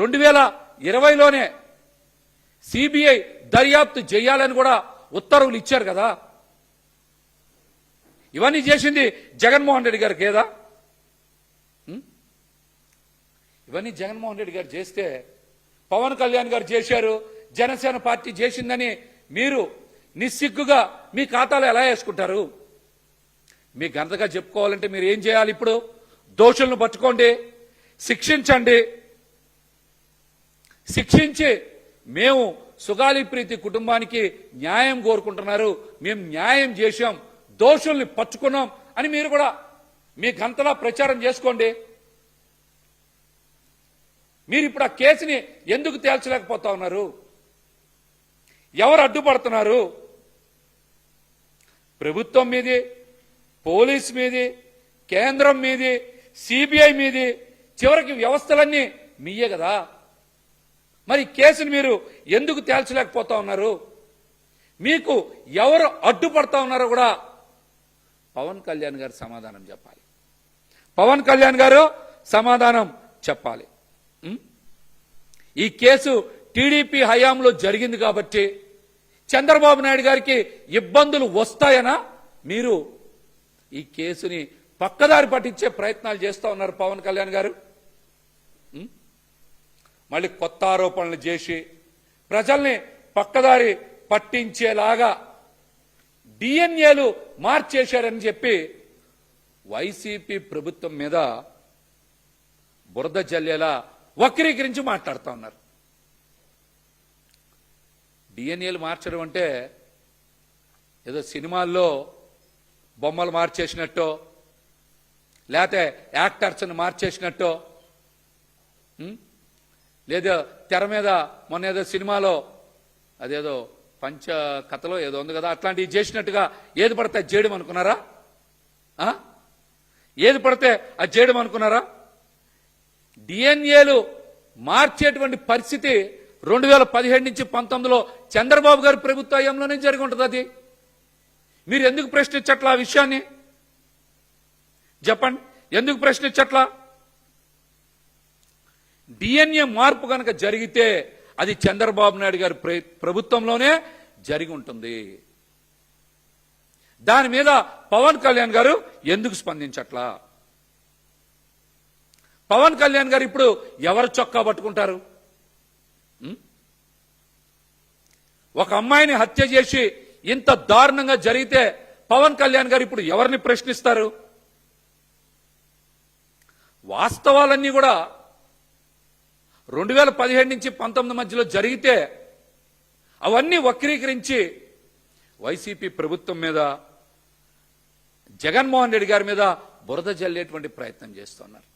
రెండు వేల ఇరవైలోనే సిబిఐ దర్యాప్తు చేయాలని కూడా ఉత్తర్వులు ఇచ్చారు కదా. ఇవన్నీ చేసింది జగన్మోహన్ రెడ్డి గారికి ఏదా? ఇవన్నీ జగన్మోహన్ రెడ్డి గారు చేస్తే పవన్ కళ్యాణ్ గారు చేశారు జనసేన పార్టీ చేసిందని మీరు నిస్సిగ్గుగా మీ ఖాతాలో ఎలా వేసుకుంటారు? మీ ఘనతగా చెప్పుకోవాలంటే మీరు ఏం చేయాలి ఇప్పుడు? దోషులను పట్టుకోండి శిక్షించండి శిక్షించి మేము సుగాలి ప్రీతి కుటుంబానికి న్యాయం కోరుకుంటున్నారు. మేము న్యాయం చేశాం. దోషుల్ని పట్టుకున్నాం అని మీరు కూడా మీ గంతలా ప్రచారం చేసుకోండి. మీరు ఇప్పుడు ఆ కేసుని ఎందుకు తేల్చలేకపోతా ఉన్నారు? ఎవరు అడ్డుపడుతున్నారు? ప్రభుత్వం మీది పోలీస్ మీది కేంద్రం మీది సిబిఐ మీది చివరికి వ్యవస్థలన్నీ మీయే కదా? మరి కేసును కేసుని మీరు ఎందుకు తేల్చలేకపోతా ఉన్నారు? మీకు ఎవరు అడ్డుపడతా ఉన్నారో కూడా పవన్ కళ్యాణ్ గారు సమాధానం చెప్పాలి. పవన్ కళ్యాణ్ గారు సమాధానం చెప్పాలి. ఈ కేసు టీడీపీ హయాంలో జరిగింది కాబట్టి చంద్రబాబు నాయుడు గారికి ఇబ్బందులు వస్తాయనా? మీరు ఈ కేసుని పక్కదారి పట్టించే ప్రయత్నాలు చేస్తా ఉన్నారు పవన్ కళ్యాణ్ గారు. మళ్ళీ కొత్త ఆరోపణలు చేసి ప్రజల్ని పక్కదారి పట్టించేలాగా డిఎన్ఏలు మార్చేశారని చెప్పి వైసీపీ ప్రభుత్వం మీద బురద జల్లేలా వక్రీకరించి మాట్లాడుతూ ఉన్నారు. డిఎన్ఏలు మార్చడం అంటే ఏదో సినిమాల్లో బొమ్మలు మార్చేసినట్టో లేకపోతే యాక్టర్స్ని మార్చేసినట్టో లేదా తెర మీద మొన్న ఏదో సినిమాలో అదేదో పంచ కథలో ఏదో ఉంది కదా అట్లాంటివి చేసినట్టుగా ఏది పడితే అది చేయడం అనుకున్నారా? ఏది పడితే అది చేయడం అనుకున్నారా? డిఎన్ఏలు మార్చేటువంటి పరిస్థితి రెండు వేల పదిహేడు నుంచి పంతొమ్మిదిలో చంద్రబాబు గారి ప్రభుత్వ హయాంలోనే జరిగి ఉంటుంది అది. మీరు ఎందుకు ప్రశ్నించట్లా ఆ విషయాన్ని? చెప్పండి. ఎందుకు ప్రశ్నించట్లా? డిఎన్ఏ మార్పు కనుక జరిగితే అది చంద్రబాబు నాయుడు గారి ప్రభుత్వంలోనే జరిగి ఉంటుంది. దాని మీద పవన్ కళ్యాణ్ గారు ఎందుకు స్పందించట్లా? పవన్ కళ్యాణ్ గారు ఇప్పుడు ఎవరు చొక్కా పట్టుకుంటారు? ఒక అమ్మాయిని హత్య చేసి ఇంత దారుణంగా జరిగితే పవన్ కళ్యాణ్ గారు ఇప్పుడు ఎవరిని ప్రశ్నిస్తారు? వాస్తవాలన్నీ కూడా రెండు వేల పదిహేడు నుంచి పంతొమ్మిది మధ్యలో జరిగితే అవన్నీ వక్రీకరించి వైసీపీ ప్రభుత్వం మీద జగన్మోహన్ రెడ్డి గారి మీద బురద జల్లేటువంటి ప్రయత్నం చేస్తున్నారు.